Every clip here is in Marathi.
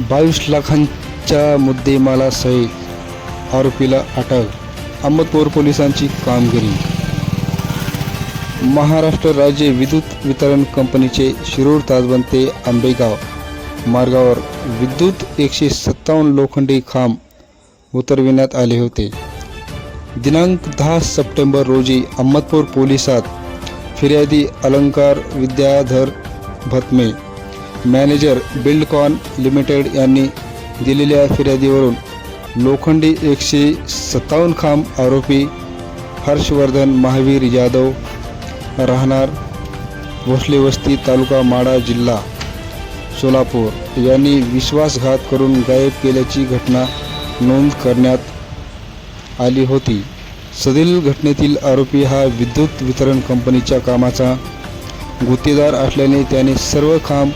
बावीस लाखांच्या मुद्देमाला सहित आरोपीला अटक अहमदपूर पोलिसांची कामगिरी. महाराष्ट्र राज्य विद्युत वितरण कंपनीचे शिरूर ताजबंद ते आंबेगाव मार्गावर विद्युत एकशे सत्तावन्न लोखंडी खांब उतरविण्यात आले होते. दिनांक दहा सप्टेंबर रोजी अहमदपूर पोलिसात फिर्यादी Alankar Vidyadhar Bhatme manager Buildcon limited यांनी दिलेल्या फिर्यादीवरून लोखंडी एकशे सत्तावन्न खांब आरोपी हर्षवर्धन महावीर यादव राहणार भोसले वस्ती तालुका माडा जिल्हा सोलापूर यांनी विश्वासघात करून गायब केल्याची घटना नोंद करण्यात आली होती. सदील घटनेतील आरोपी हा विद्युत वितरण कंपनीच्या कामाचा गुत्तेदार असल्याने त्याने सर्व खांब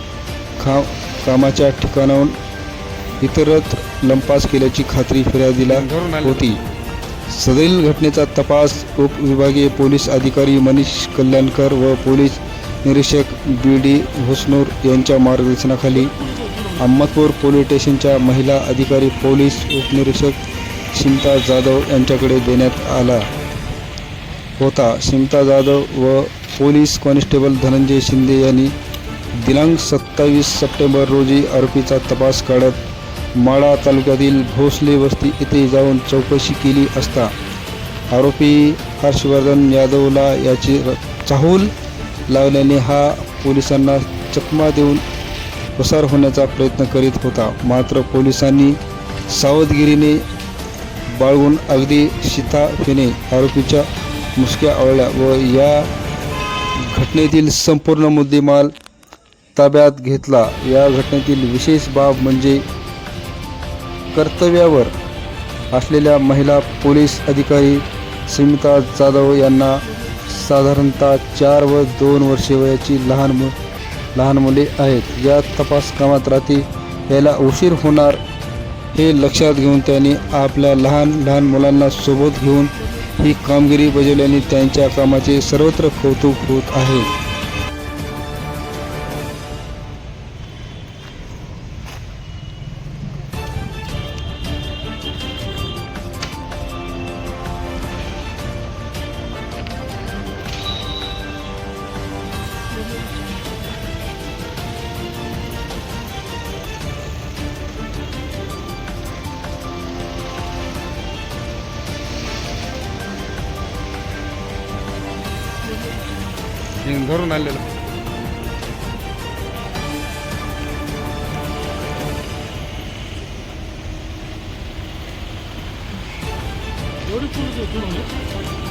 खा कामाच्या ठिकाणाहून इतरत लंपास केल्याची खात्री फिर्यादीला होती. सदरील घटनेचा तपास उपविभागीय पोलीस अधिकारी मनीष कल्याणकर व पोलीस निरीक्षक बी डी हुसनूर यांच्या मार्गदर्शनाखाली अहमदपूर पोलीस स्टेशनच्या महिला अधिकारी पोलीस उपनिरीक्षक शिमता जाधव यांच्याकडे देण्यात आला होता. शिमता जाधव व पोलीस कॉन्स्टेबल धनंजय शिंदे यांनी दिनांक सत्तावीस सप्टेंबर रोजी आरोपीचा तपास काढत माळा तालुक्यातील भोसले वस्ती येथे जाऊन चौकशी केली असता आरोपी हर्षवर्धन यादवला याची र- चाहूल लावल्याने हा पोलिसांना चकमा देऊन पसार होण्याचा प्रयत्न करीत होता. मात्र पोलिसांनी सावधगिरीने बाळगून अगदी शिताफेने आरोपीच्या मुसक्या आवळल्या व या घटनेतील संपूर्ण मुद्देमाल ताब्यात घेतला. या घटनेतील विशेष बाब म्हणजे कर्तव्यावर असलेल्या महिला पोलीस अधिकारी स्मिता जाधव यांना साधारणतः चार व दोन वर्षे वयाची लहान मु लहान मुले आहेत. या तपास कामात रात्री यायला उशीर होणार हे लक्षात घेऊन त्यांनी आपल्या लहान लहान मुलांना सोबत घेऊन ही कामगिरी बजावल्याने त्यांच्या कामाचे सर्वत्र कौतुक होत आहे. Şimdi durun halledelim. 열이 쪽에서